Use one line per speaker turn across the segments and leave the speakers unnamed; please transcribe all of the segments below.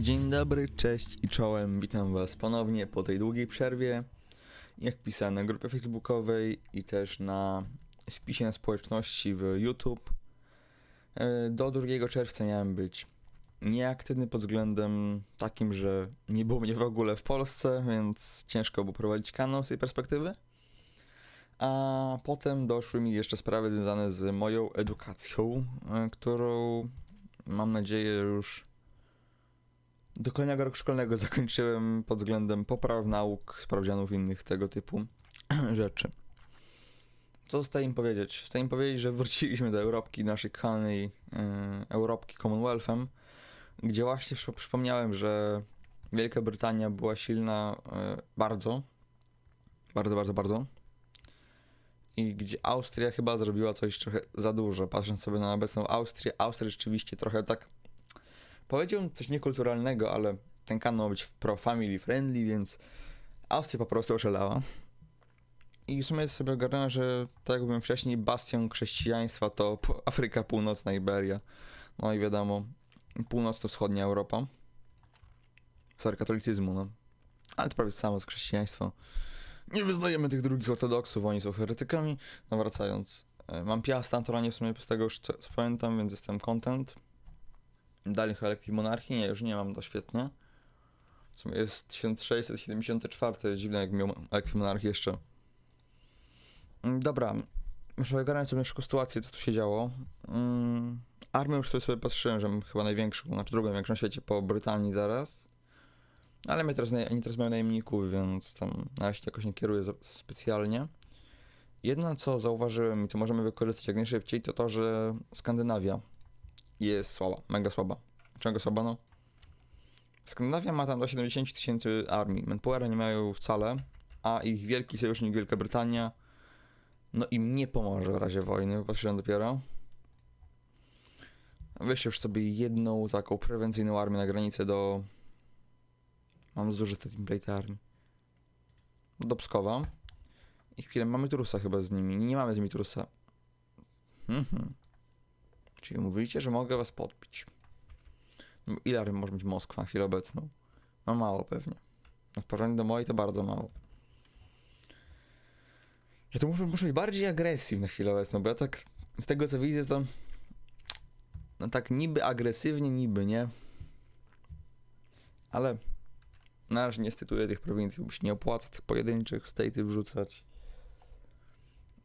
Dzień dobry, cześć i czołem. Witam Was ponownie po tej długiej przerwie. Jak pisałem na grupie facebookowej i też na wpisie na społeczności w YouTube. E, Do 2 czerwca miałem być nieaktywny pod względem takim, że nie było mnie w ogóle w Polsce, więc ciężko było prowadzić kanał z tej perspektywy. A potem doszły mi jeszcze sprawy związane z moją edukacją, e, którą mam nadzieję już do kolejnego roku szkolnego zakończyłem pod względem popraw nauk, sprawdzianów innych tego typu rzeczy. Co zostaje im powiedzieć? Zostaje im powiedzieć, że wróciliśmy do Europki, naszej kochanej e, Europki Commonwealthem, gdzie właśnie przypo- przypomniałem, że Wielka Brytania była silna e, bardzo, bardzo, bardzo, bardzo. I gdzie Austria chyba zrobiła coś trochę za dużo, patrząc sobie na obecną Austrię. Austria rzeczywiście trochę tak Powiedziałbym coś niekulturalnego, ale ten kanał ma być pro-family friendly, więc Austria po prostu oszalała. I w sumie sobie ogarnąłem, że tak jak mówiłem wcześniej, bastion chrześcijaństwa to Afryka Północna, Iberia. No i wiadomo, północno-wschodnia Europa. Sorry, katolicyzmu, no. Ale to prawie samo z chrześcijaństwo. Nie wyznajemy tych drugich ortodoksów, oni są heretykami. No wracając, e, mam piasta na Toranie w sumie z tego już co, co pamiętam, więc jestem content. Dalej Collective Monarchii? Nie, już nie mam, to świetnie. W sumie jest 1674, to jest dziwne, jak miał Collective Monarchii jeszcze. Mm, Dobra, muszę ogarnąć sobie szybko sytuację, co tu się działo. Mm, armię już tutaj sobie patrzyłem, że mam chyba największą, znaczy drugą największą na świecie po Brytanii zaraz. Ale mnie teraz, oni teraz mają najemników, więc tam na razie jakoś nie kieruję specjalnie. Jedno, co zauważyłem i co możemy wykorzystać jak najszybciej, to to, że Skandynawia jest słaba, mega słaba. Czego słaba, no? Skandynawia ma tam do 70 tysięcy armii. Manpowera nie mają wcale, a ich wielki sojusznik Wielka Brytania no im nie pomoże w razie wojny, patrzyłem dopiero. Weź już sobie jedną taką prewencyjną armię na granicę do... Mam zużyte template armii. Do Pskowa. I chwilę, mamy Trusa chyba z nimi. Nie mamy z nimi Trusa. Mhm. Czyli mówicie, że mogę was podbić. No, Ile armii może być Moskwa na chwilę obecną? No mało pewnie. No w porównaniu do mojej to bardzo mało. Ja to muszę, muszę być bardziej agresywny na chwilę obecną, bo ja tak z tego co widzę to no tak niby agresywnie, niby, nie? Ale na razie nie stytuję tych prowincji, bo się nie opłaca tych pojedynczych state'y wrzucać.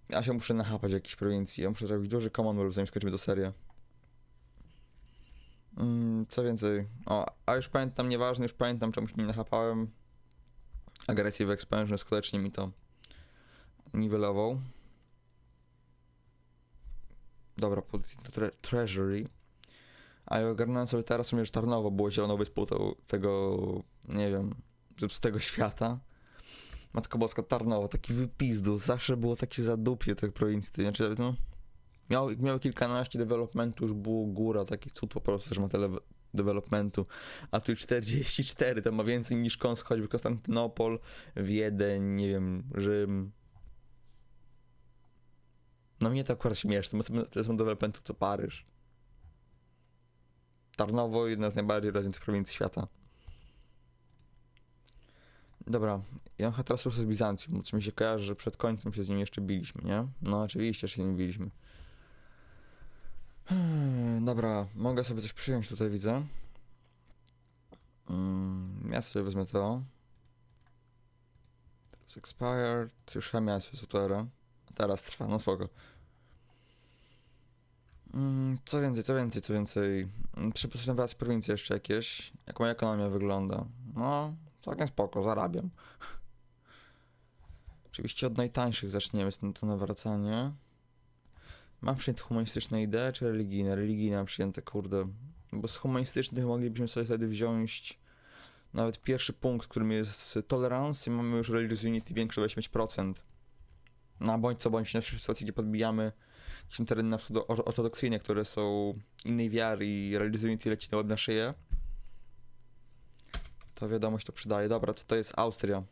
Ja się muszę nachapać jakiejś prowincji. Ja muszę zrobić duży Commonwealth, zanim skończymy to serię. Mm, co więcej? O, a już pamiętam, nieważne, już pamiętam, czemuś nie nachapałem. Agresję w expansion skutecznie mi to niwelował. Dobra, to tre Treasury. A ja ogarnąłem sobie teraz, że Tarnowo było zieloną wyspą to, tego, nie wiem, z tego świata. Matko Boska, Tarnowo, taki wypizdu, zawsze było takie zadupie tych prowincji, znaczy, no, miał, miały kilkanaście developmentu, już było góra, taki cud po prostu, że ma tyle developmentu, a tu 44, to ma więcej niż Kons, choćby Konstantynopol, Wiedeń, nie wiem, Rzym. No mnie to akurat śmieszne, tyle są developmentów co Paryż. Tarnowo, jedna z najbardziej rozwiniętych prowincji świata. Dobra, ja mam teraz z Bizancjum, co mi się kojarzy, że przed końcem się z nim jeszcze biliśmy, nie? No oczywiście, że się z nim biliśmy. Hmm, Dobra, mogę sobie coś przyjąć tutaj, widzę. Mm, ja sobie wezmę to. Expired, już miałem swoje software. Teraz trwa, no spoko. Mm, co więcej, co więcej, co więcej. Przypuszczam wracać prowincje jeszcze jakieś. Jak moja ekonomia wygląda. No, całkiem spoko, zarabiam. Oczywiście od najtańszych zaczniemy to nawracanie. Mam przyjęte humanistyczne idee, czy religijne? Religijne przyjęte, kurde. Bo z humanistycznych moglibyśmy sobie wtedy wziąć nawet pierwszy punkt, którym jest tolerance i mamy już religious unity większe o 80%. Na bądź co bądź naszej sytuacji, gdzie podbijamy tam tereny na ortodoksyjne, które są innej wiary i religious unity leci na łeb na szyję. To wiadomość to przydaje. Dobra, co to jest Austria?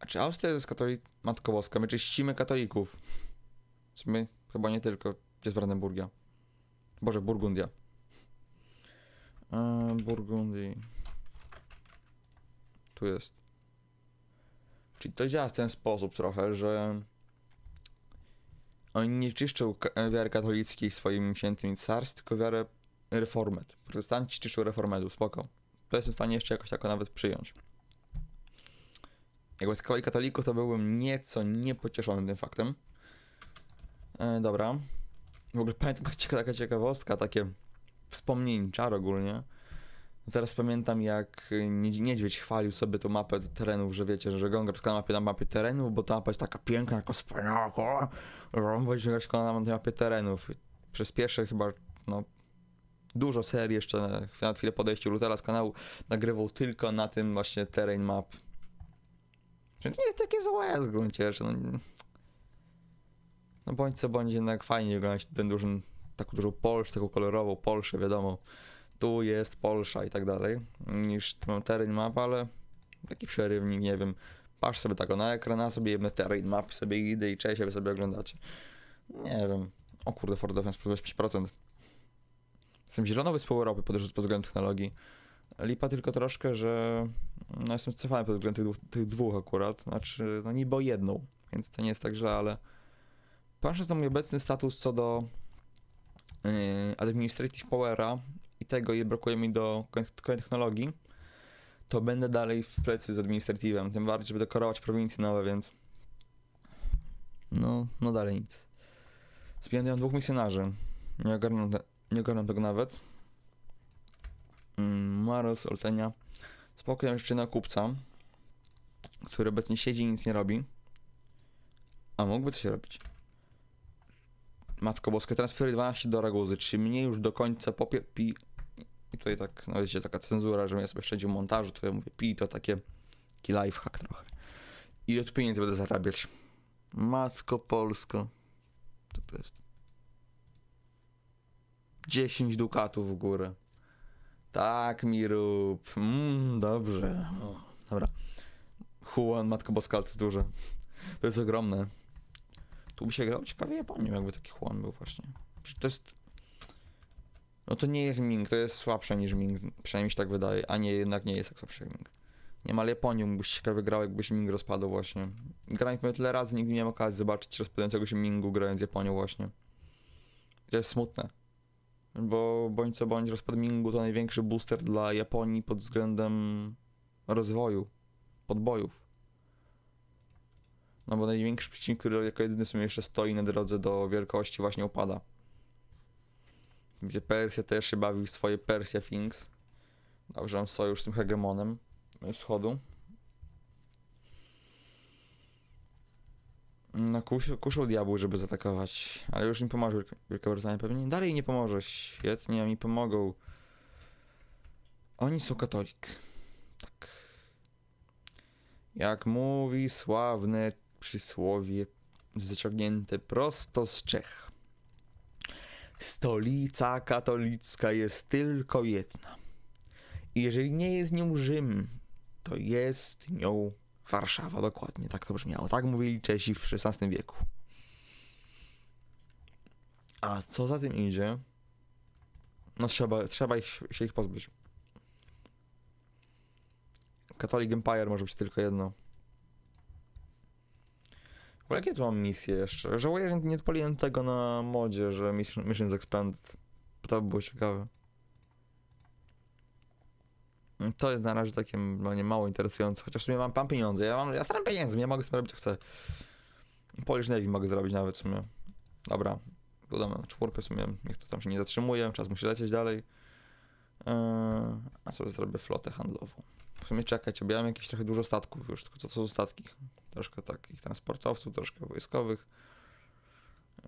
A czy Austria jest katolik... Matko Boska, my czyścimy katolików. W sumie chyba nie tylko. Gdzie jest Brandenburgia? Boże, Burgundia. E, Burgundii. Tu jest. Czyli to działa w ten sposób trochę, że oni nie czyszczą ka- wiary katolickiej swoim świętym carstw, tylko wiarę reformet. Protestanci czyszczą reformetów, spoko. To jestem w stanie jeszcze jakoś tak nawet przyjąć. Jakby tylko katolików, to byłbym nieco niepocieszony tym faktem. E, dobra. W ogóle pamiętam tak taka ciekawostka, takie wspomnięcia ogólnie. Teraz pamiętam, jak Niedź- niedźwiedź chwalił sobie tą mapę terenów, że wiecie, że Gonga na mapie na mapie terenów, bo ta mapa jest taka piękna, jako wspaniała, że on grać na tej mapie terenów. Przez pierwsze chyba, no, dużo serii jeszcze, na chwilę podejściu Lutera z kanału nagrywał tylko na tym właśnie terrain map. Nie jest takie złe w gruncie rzeczy, no, no bądź co bądź jednak fajnie oglądać ten duży, taką dużą Polskę, taką kolorową Polskę, wiadomo, tu jest Polsza i tak dalej, niż ten terrain map, ale taki przerywnik, nie wiem, patrz sobie tak na ekran, a sobie jedne terrain map, sobie idę i cześć, wy sobie oglądacie. Nie wiem. O kurde, Ford Defense plus 5%. Jestem zieloną wyspą Europy pod, względem technologii. Lipa tylko troszkę, że no jestem scefany pod względem tych, dwóch- tych dwóch akurat. Znaczy, no niby o jedną, więc to nie jest tak źle, ale patrząc na mój obecny status co do yy, Administrative Powera i tego, ile brakuje mi do kolejnej technologii, to będę dalej w plecy z administratywem, tym bardziej, żeby dekorować prowincje nowe, więc no, no dalej nic. Zbieram dwóch misjonarzy. Nie ogarnam, te, nie ogarnam tego nawet. Mm, Maros, Oltenia. Spokojnie jeszcze na kupca, który obecnie siedzi i nic nie robi. A mógłby coś robić. Matko Boska, transfery 12 do Raguzy. Czy mnie już do końca popie... Pi... I tutaj tak, no wiecie, taka cenzura, że ja sobie szczędził montażu, to ja mówię pi, to takie taki lifehack trochę. Ile tu pieniędzy będę zarabiać? Matko Polsko. Co to jest? 10 dukatów w górę. Tak mi rób. Mm, dobrze. Dobra. Huan, Matko Boska, ale to jest duże. To jest ogromne. Tu by się grał ciekawie Japonią, jakby taki Huan był właśnie. To jest... No to nie jest Ming, to jest słabsze niż Ming. Przynajmniej się tak wydaje. A nie, jednak nie jest tak słabszy jak Ming. Nie ma Japonią, byś ciekawie grał, jakby się Ming rozpadł właśnie. Pewnie tyle razy, nigdy nie miałem okazji zobaczyć rozpadającego się Mingu grając Japonią właśnie. I to jest smutne. Bo bądź co bądź rozpad Mingu to największy booster dla Japonii pod względem rozwoju, podbojów. No bo największy przeciwnik, który jako jedyny w sumie jeszcze stoi na drodze do wielkości właśnie upada. Gdzie Persja też się bawi w swoje Persja Things. Dobrze, mam sojusz z tym hegemonem wschodu. No, kusił, kuszą diabły, żeby zaatakować, ale już im pomoże Wielka- Wielka Brytania pewnie. Dalej nie pomoże, świetnie, mi pomogą. Oni są katolik. Tak. Jak mówi sławne przysłowie zaciągnięte prosto z Czech. Stolica katolicka jest tylko jedna. I jeżeli nie jest nią Rzym, to jest nią Warszawa, dokładnie, tak to brzmiało. Tak mówili Czesi w XVI wieku. A co za tym idzie? No trzeba, trzeba ich, się ich pozbyć. Catholic Empire może być tylko jedno. Ogóle jakie tu mam misje jeszcze? Żałuję, że nie odpaliłem tego na modzie, że Mission- Missions Expanded. To by było ciekawe. To jest na razie takie no, nie mało interesujące, chociaż w sumie mam, mam pieniądze. Ja mam, ja staram pieniędzy, ja mogę sobie robić co chcę. Polish Navy mogę zrobić nawet w sumie. Dobra, dodamy na czwórkę w sumie, niech to tam się nie zatrzymuje, czas musi lecieć dalej. Eee, a sobie zrobię flotę handlową. W sumie czekajcie, bo ja mam jakieś trochę dużo statków już, tylko co to są statki? Troszkę takich transportowców, troszkę wojskowych.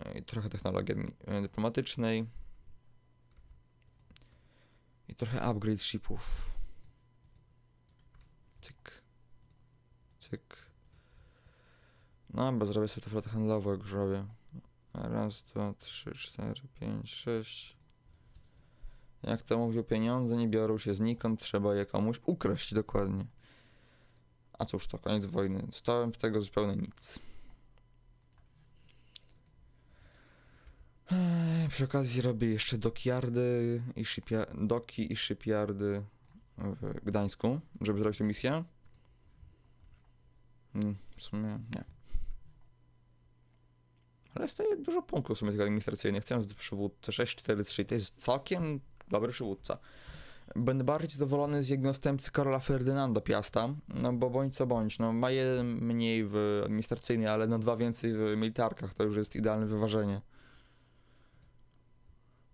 e, I trochę technologii e, dyplomatycznej. I trochę upgrade shipów. Cyk. Cyk. No, bo zrobię sobie tę flotę handlową, jak już robię. Raz, dwa, trzy, cztery, pięć, sześć. Jak to mówił, pieniądze nie biorą się znikąd, trzeba je komuś ukraść dokładnie. A cóż to, koniec wojny. Dostałem z tego zupełnie nic. Eee, Przy okazji robię jeszcze dockyardy i doki i shipyardy w Gdańsku, żeby zrobić tę misję. Mm, W sumie nie. Ale tutaj dużo punktów w sumie tych administracyjnych. Chcę z przywódcę 643, to jest całkiem dobry przywódca. Będę bardziej zadowolony z jego następcy Karola Ferdynanda Piasta, no bo bądź co bądź, no ma jeden mniej w administracyjnej, ale no dwa więcej w militarkach, to już jest idealne wyważenie.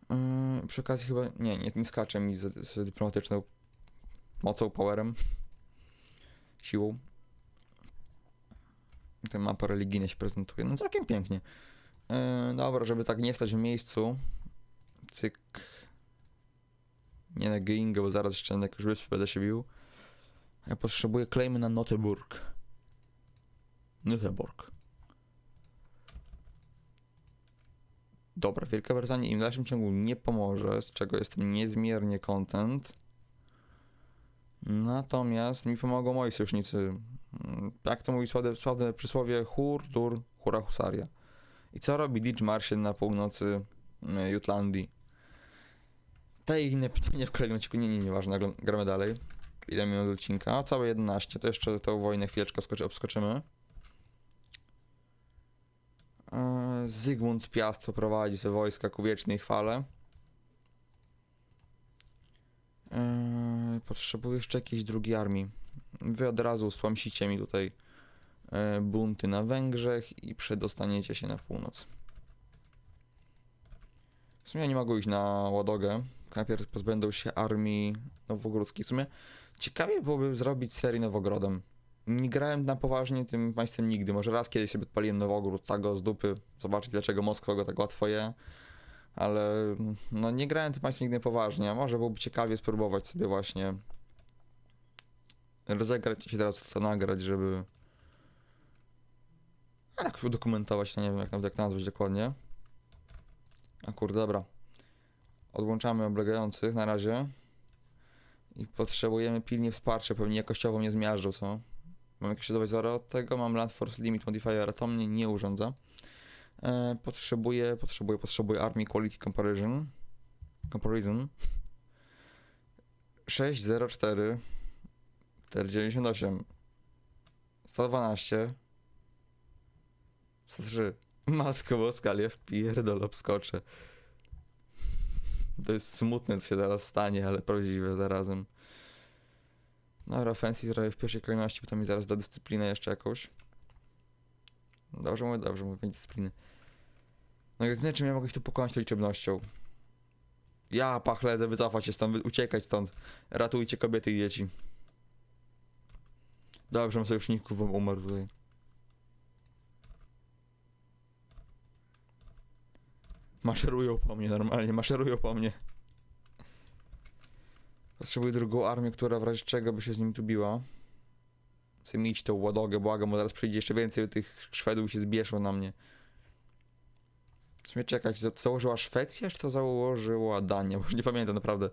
Yy, przy okazji chyba, nie, nie, nie skacze mi z, z dyplomatyczną mocą, powerem, siłą. Ten mapa religijna się prezentuje, no całkiem pięknie. Yy, dobra, żeby tak nie stać w miejscu, cyk. Nie na Gingę, bo zaraz jeszcze na jakąś wyspę będę się bił. Ja potrzebuję claimy na Noteburg. Noteburg. Dobra, Wielka Brytania im w dalszym ciągu nie pomoże, z czego jestem niezmiernie content. Natomiast mi pomogą moi sojusznicy. Jak to mówi sławne, sławne przysłowie Hur, Dur, Hura, Husaria. I co robi Ditch Martian na północy y, Jutlandii? Te inne pytania w kolejnym odcinku, nie, nie, nieważne, gramy dalej. Ile minut odcinka? Całe 11, to jeszcze tą wojnę chwileczkę obskoczy, obskoczymy. E, Zygmunt Piast poprowadzi swe wojska ku wiecznej chwale. E, Potrzebuję jeszcze jakiejś drugiej armii. Wy od razu stłamsicie mi tutaj e, bunty na Węgrzech i przedostaniecie się na północ. W sumie nie mogą iść na Ładogę. Najpierw pozbędą się armii nowogródzkiej. W sumie ciekawie byłoby zrobić serię Nowogrodem. Nie grałem na poważnie tym państwem nigdy. Może raz kiedyś sobie odpaliłem Nowogród, tak go z dupy, zobaczyć dlaczego Moskwa go tak łatwo je. Ale no nie grałem tym państwem nigdy poważnie. Może byłoby ciekawie spróbować sobie właśnie rozegrać się teraz to nagrać, żeby a tak udokumentować, to nie wiem jak jak nazwać dokładnie. A kurde, dobra. Odłączamy oblegających na razie. I potrzebujemy pilnie wsparcia, pewnie jakościowo mnie zmiażdżą, co? Mam jakieś dodawać zero od tego, mam Land Force Limit Modifier, to mnie nie urządza. E, potrzebuję, potrzebuję, potrzebuję Army Quality Comparison. Comparison. 604 498 112 103 Matko boska, ale ja wpierdol obskoczę. To jest smutne, co się zaraz stanie, ale prawdziwe zarazem. Dobra, offensive robię w pierwszej kolejności, bo to mi teraz da dyscyplinę jeszcze jakąś. Dobrze mówię, dobrze mówię, dyscypliny. No i jedyne czym ja mogę ich tu pokonać to liczebnością. Ja pachledzę, wycofać się stąd, uciekać stąd. Ratujcie kobiety i dzieci. Dobrze, mam sojuszników, bo umarł tutaj. Maszerują po mnie normalnie, maszerują po mnie. Potrzebuję drugą armię, która w razie czego by się z nim tu biła. Chcę mieć tą ładogę, błagam, bo zaraz przyjdzie jeszcze więcej tych Szwedów i się zbieszą na mnie. W sumie czekać, za- założyła Szwecja, czy to założyła Dania? Bo już nie pamiętam naprawdę.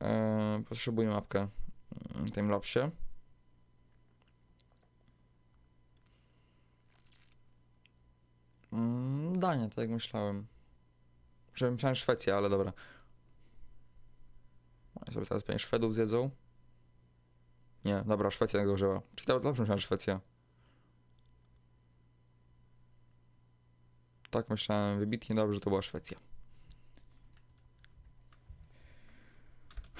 Eee, potrzebuję mapkę w timelapsie. Mm, Dania, tak jak myślałem. Że myślałem Szwecja, ale dobra. Ja sobie teraz pewnie Szwedów zjedzą. Nie, dobra, Szwecja tak założyła. Czyli dobrze myślałem, że Szwecja. Tak myślałem, wybitnie dobrze, to była Szwecja.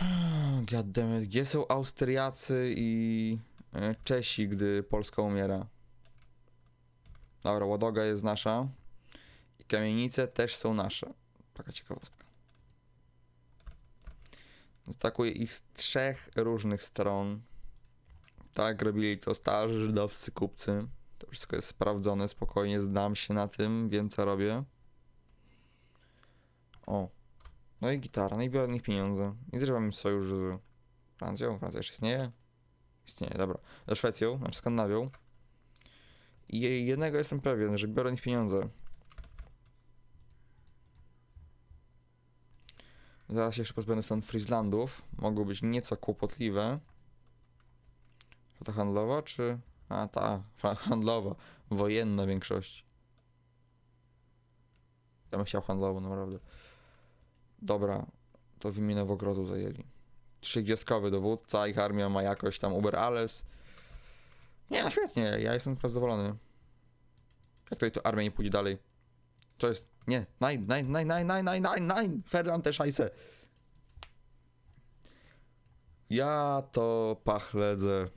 Goddammit, gdzie są Austriacy i e, Czesi, gdy Polska umiera? Dobra, Ładoga jest nasza. Kamienice też są nasze. Taka ciekawostka. Atakuję ich z trzech różnych stron. Tak robili to starzy żydowscy kupcy. To wszystko jest sprawdzone, spokojnie znam się na tym, wiem co robię. O. No i gitara, no i biorę od nich pieniądze. I zrywam sojusz z Francją. Francja jeszcze istnieje? Istnieje, dobra. Ze Szwecją, znaczy Skandynawią. I je- jednego jestem pewien, że biorę od nich pieniądze. Zaraz jeszcze pozbędę stąd Frislandów. Mogą być nieco kłopotliwe. To handlowa, czy... A, ta, handlowa. Wojenna w większości. Ja bym chciał handlowo, naprawdę. Dobra, to w imię Nowogrodu zajęli. Trzygwiazdkowy dowódca, ich armia ma jakoś tam Uber Alles. Nie, no świetnie, ja jestem zadowolony. Jak tutaj to armia nie pójdzie dalej? To jest, nie, nein, nein, nein, nein, nein, nein, nein, nein, Ferland Scheiße. Ja to pachledzę.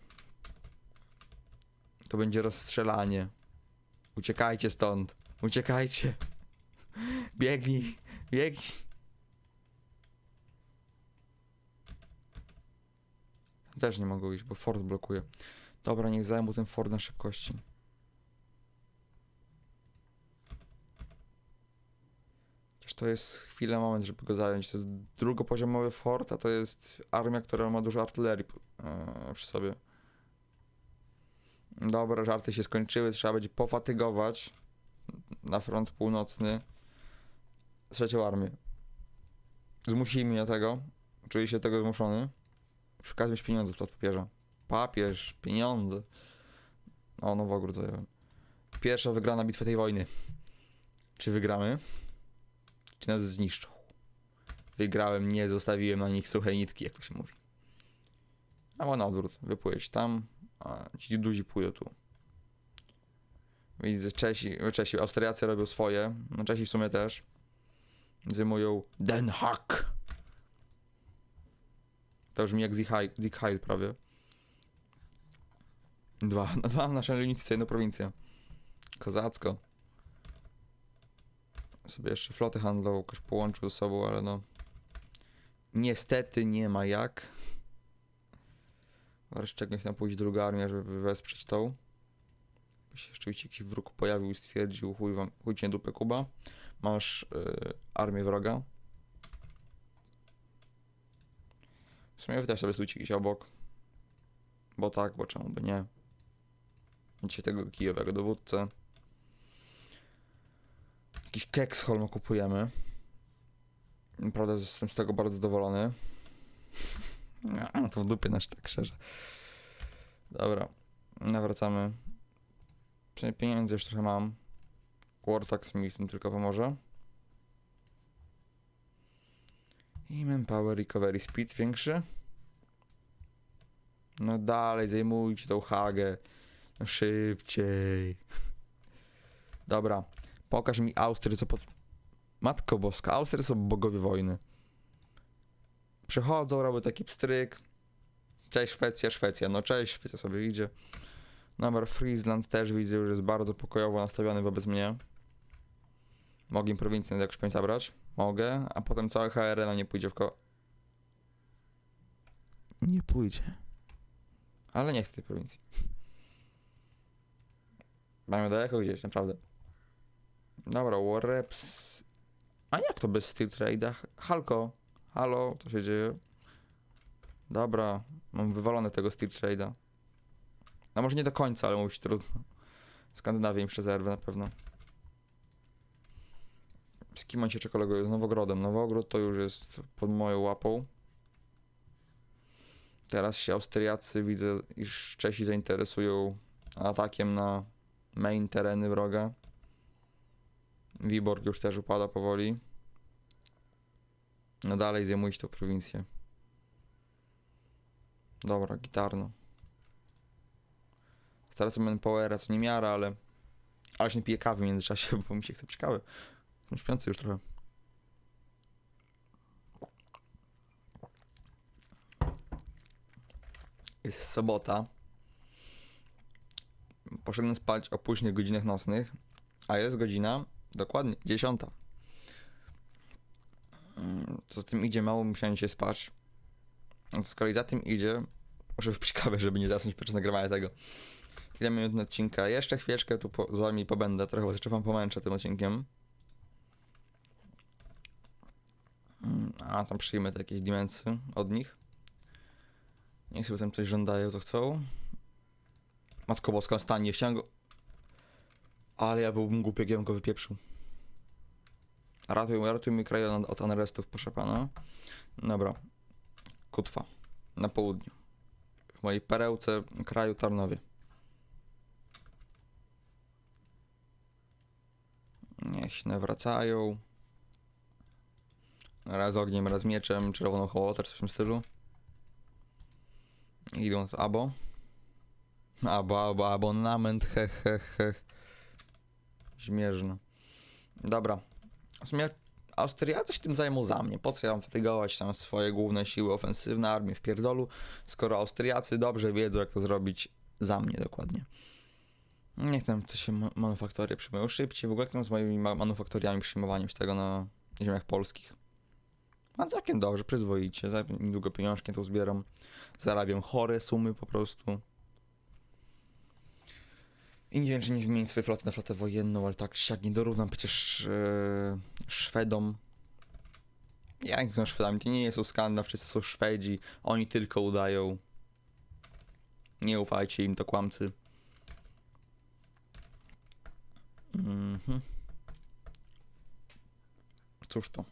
To będzie rozstrzelanie. Uciekajcie stąd. Uciekajcie. Biegnij, biegnij. Też nie mogą iść, bo Ford blokuje. Dobra, niech zajmą ten Ford na szybkości. To jest chwilę, moment, żeby go zająć. To jest drugopoziomowy Ford, a to jest armia, która ma dużo artylerii e, przy sobie. Dobra, żarty się skończyły, trzeba będzie pofatygować na front północny trzecią armię. Zmusili mnie tego. Czuję się tego zmuszony. Przy okazji mieć pieniądze od papieża. Papież, pieniądze. O, Nowogród zająłem. Pierwsza wygrana bitwa tej wojny. Czy wygramy? Czy nas zniszczą? Wygrałem, nie zostawiłem na nich suche nitki, jak to się mówi. A na odwrót. Wypłyć tam, a ci duzi pójdą tu. Widzę, Czesi, Czesi, Austriacy robią swoje, no Czesi w sumie też. Zajmują Den Haag. To brzmi jak Zichheil, Zichheil prawie. Dwa, dwa nasze unityce, jedna prowincja. Kozacko. Sobie jeszcze flotę handlową jakoś połączył ze sobą, ale no... Niestety nie ma jak. Czego niech tam pójść druga armia, żeby wesprzeć tą. By się rzeczywiście jakiś wróg pojawił i stwierdził, chuj, wam, chuj cię dupę Kuba. Masz y, armię wroga. W sumie wy też sobie stójcie gdzieś obok. Bo tak, bo czemu by nie. Macie tego kijowego dowódcę. Jakiś Keksholm kupujemy. Naprawdę jestem z tego bardzo zadowolony. No, to w dupie nasz tak szczerze. Dobra, nawracamy. Przynajmniej pieniędzy już trochę mam. Wartax mi w tym tylko pomoże. I manpower recovery speed większy. No dalej, zajmujcie tą Hagę. No szybciej. Dobra, pokaż mi Austrię, co pod... Matko Boska, Austria są bogowie wojny. Przychodzą, robią taki pstryk. Cześć Szwecja, Szwecja. No cześć, Szwecja sobie idzie. Dobra, Friesland też widzę, już jest bardzo pokojowo nastawiony wobec mnie. Mogę im prowincję jakoś pewnie zabrać? Mogę, a potem całe HRN nie pójdzie w ko... Nie pójdzie. Ale nie w tej prowincji. Mamy daleko gdzieś, naprawdę. Dobra, Warreps. A jak to bez Steel Trade'a? Halko, halo, co się dzieje? Dobra, mam wywalone tego Steel Trade'a. No może nie do końca, ale mówić trudno. Skandynawia im przezerwę na pewno. Z kim on się czy koleguje? Z Nowogrodem. Nowogród to już jest pod moją łapą. Teraz się Austriacy widzę, iż Czesi zainteresują atakiem na main tereny wroga. Wiborg już też upada powoli. No dalej zajmujcie tę prowincję. Dobra, gitarno. Teraz manpowera, co nie miara, ale... Ale się nie piję kawy w międzyczasie, bo mi się chce pić kawy. Śpiący już trochę. Jest sobota. Poszedłem spać o późnych godzinach nocnych, a jest godzina dokładnie 10. Mm, Co z tym idzie, mało musiałem się spać. Z kolei za tym idzie, muszę wypić kawę, żeby nie zasnąć podczas nagrywania tego. Ile minut odcinka? Jeszcze chwileczkę tu po, z wami pobędę, trochę was jeszcze pomęczę tym odcinkiem. Mm, A, tam przyjmę te jakieś dimensy od nich. Niech sobie tam coś żądają, co chcą. Matko Boska, stanie, chciałem go... Ale ja byłbym głupi, jak ja bym go wypieprzył. Ratuj, ratuj mi kraj od, od anarestów, proszę pana. Dobra. Kutwa. Na południu. W mojej perełce kraju Tarnowie. Niech się nawracają. Raz ogniem, raz mieczem, czerwoną hołotę, coś w tym stylu. Idą z abo. Abo, abo, abonament, he, he, he. Śmierzno. Dobra. W sumie Austriacy się tym zajmą za mnie. Po co ja mam fatygować tam swoje główne siły ofensywne, armię w pierdolu, skoro Austriacy dobrze wiedzą, jak to zrobić za mnie dokładnie. Niech tam to się ma- manufaktorie przyjmują szybciej. W ogóle tam z moimi ma- manufaktoriami przyjmowaniem się tego na ziemiach polskich. A całkiem dobrze, przyzwoicie. Za niedługo pieniążki to zbieram. Zarabiam chore sumy po prostu. I nie wiem, czy nie wymienić swojej floty na flotę wojenną, ale tak siak nie dorównam przecież e, Szwedom. Ja nie znam Szwedami, to nie jest Skandynaw, wszyscy są Szwedzi. Oni tylko udają. Nie ufajcie im, to kłamcy. Mhm. Cóż to.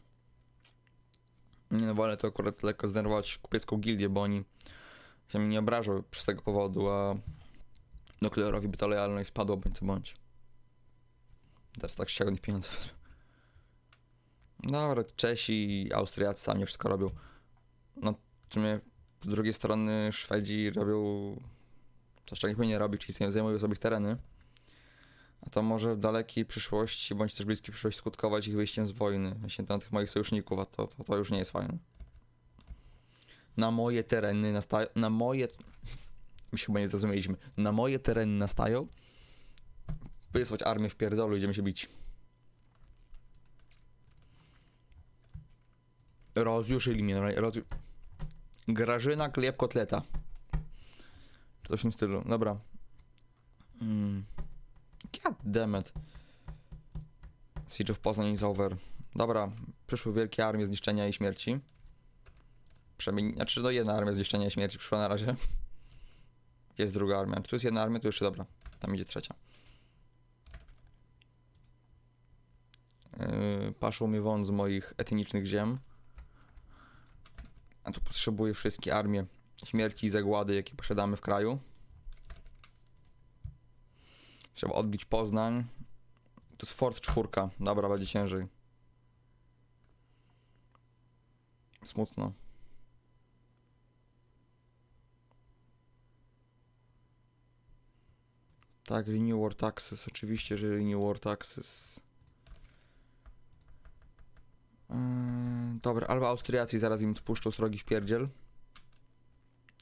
Nie no, wolę to akurat lekko zdenerwować kupiecką gildię, bo oni się mnie nie obrażą przez tego powodu, a nuklearowi by ta lojalność spadła bądź co bądź. Teraz tak się nich pieniądze wezmę. Dobra, Czesi Austriacy sami wszystko robią. No, w sumie z drugiej strony Szwedzi robią coś, czego nie robić, czyli zajmują sobie ich tereny. A to może w dalekiej przyszłości, bądź też bliskiej przyszłości skutkować ich wyjściem z wojny. Właśnie na tych moich sojuszników, a to, to, to już nie jest fajne. Na moje tereny nastają, na moje... My się chyba nie zrozumieliśmy. Na moje tereny nastają. Wysłać armię w pierdolu, idziemy się bić. Rozjuszyli mnie, rozju... Grażyna, chleb, kotleta. Coś w tym stylu, dobra. Mm. God damn it. Siege of Poznań is over. Dobra, przyszły wielkie armie zniszczenia i śmierci. Przynajmniej, znaczy no jedna armia zniszczenia i śmierci przyszła na razie. Jest druga armia. Tu jest jedna armia, tu jeszcze dobra. Tam idzie trzecia. Yy, paszło mi wąt z moich etnicznych ziem. A tu potrzebuję wszystkie armie śmierci i zagłady, jakie posiadamy w kraju. Trzeba odbić Poznań. To jest Fort czwórka. Dobra, będzie ciężej. Smutno. Tak, Renew War Taxes. Oczywiście, że Renew War Taxes. Yy, dobra, albo Austriacy zaraz im spuszczą srogi w pierdziel.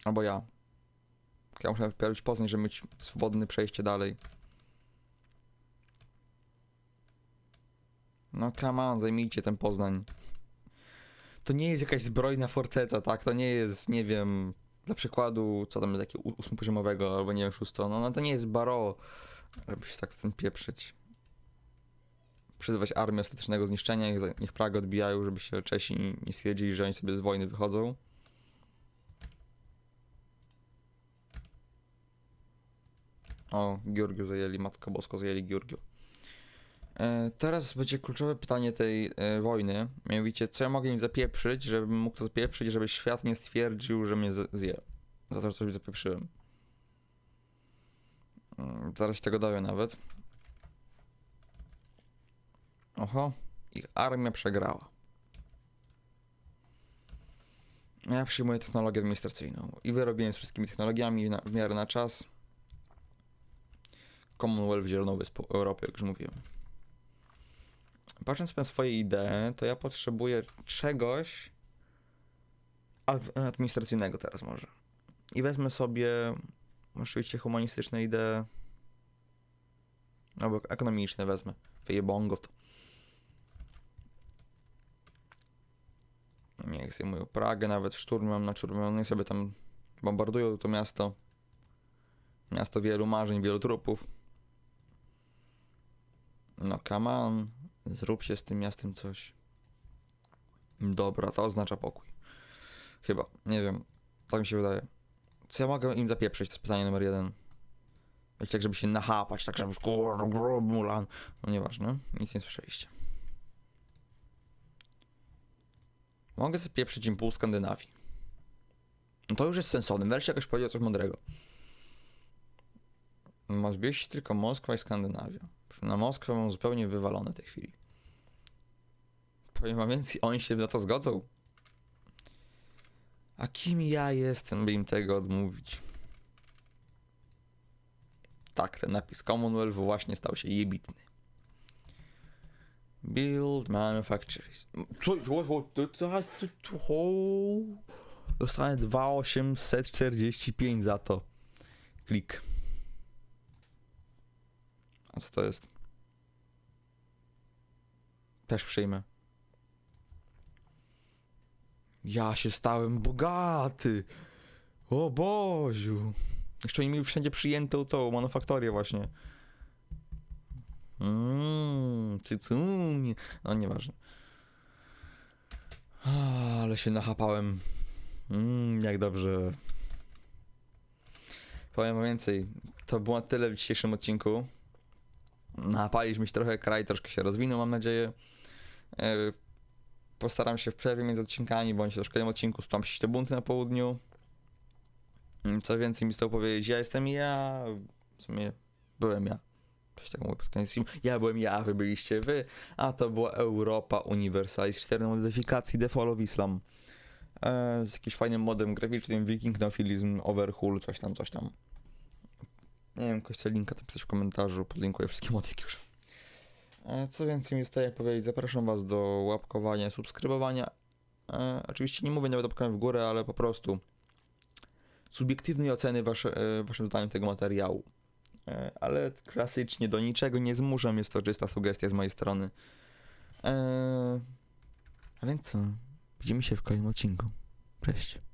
Albo ja. Ja muszę wpierać Poznań, żeby mieć swobodne przejście dalej. No come on, zajmijcie ten Poznań. To nie jest jakaś zbrojna forteca, tak? To nie jest, nie wiem, dla przykładu, co tam jest takiego ósmopoziomowego, albo nie wiem, szósto. No, no to nie jest baro, żeby się tak z tym pieprzyć. Przyzywać armię ostatecznego zniszczenia, niech, niech Pragę odbijają, żeby się Czesi nie- stwierdzili, że oni sobie z wojny wychodzą. O, Georgiu zajęli, Matko Bosko zajęli Georgiu. E, teraz będzie kluczowe pytanie tej e, wojny, mianowicie co ja mogę im zapieprzyć, żebym mógł to zapieprzyć, żeby świat nie stwierdził, że mnie zje. Za to, że coś zapieprzyłem. Mm, Zaraz się tego dowiem nawet. Oho, ich armia przegrała. Ja przyjmuję technologię administracyjną i wyrobiłem z wszystkimi technologiami na, w miarę na czas. Commonwealth Zieloną Wyspą Europy, jak już mówiłem. Patrząc na swoje idee, to ja potrzebuję czegoś ad- administracyjnego teraz może. I wezmę sobie oczywiście humanistyczne idee albo ekonomiczne wezmę. Wyjebongo w to. Niech zajmują Pragę, nawet szturmem na szturmem, niech sobie tam bombardują to miasto. Miasto wielu marzeń, wielu trupów. No come on, zrób się z tym miastem coś. Dobra, to oznacza pokój. Chyba, nie wiem, tak mi się wydaje. Co ja mogę im zapieprzyć, to jest pytanie numer jeden. Wiecie, tak żeby się nachapać, tak żeby już Mulan. No nieważne, nic nie słyszeliście. Mogę zapieprzyć im pół Skandynawii. No to już jest sensowne, wreszcie jakoś powiedział coś mądrego. Ma zbieść tylko Moskwa i Skandynawia. Na Moskwę mam zupełnie wywalone w tej chwili. Powiem wam więcej, oni się na to zgodzą. A kim ja jestem, by im tego odmówić? Tak, ten napis Commonwealth właśnie stał się jebitny. Build manufacturers. Co? Dostanę 2845 za to. Klik. A co to jest? Też przyjmę. Ja się stałem bogaty. O Boziu. Jeszcze oni mieli wszędzie przyjętą tą manufaktorię właśnie. Mmm, cycunie. No nieważne. Ale się nachapałem. Mmm, jak dobrze. Powiem więcej. To było tyle w dzisiejszym odcinku. Napaliśmy się trochę, kraj troszkę się rozwinął, mam nadzieję. E, Postaram się w przerwie między odcinkami, bądź w kolejnym odcinku tam bunty na południu. Mm, Co więcej mi z tego powiedzieć, ja jestem ja, w sumie byłem ja. Coś takiego mówię pod koniec. Ja byłem ja, wy byliście wy, a to była Europa Universalis 4 modyfikacji The Fall of Islam. E, z jakimś fajnym modem graficznym, Viking Nofilizm, Overhull, coś tam, coś tam. Nie wiem, ktoś linka to pisać w komentarzu, podlinkuję wszystkie mody jak już. E, Co więcej mi zostaje powiedzieć, zapraszam Was do łapkowania, subskrybowania. E, oczywiście nie mówię nawet łapkami w górę, ale po prostu subiektywnej oceny wasze, e, Waszym zdaniem tego materiału. E, ale klasycznie do niczego nie zmuszam, jest to czysta sugestia z mojej strony. E, a więc co? Widzimy się w kolejnym odcinku. Cześć.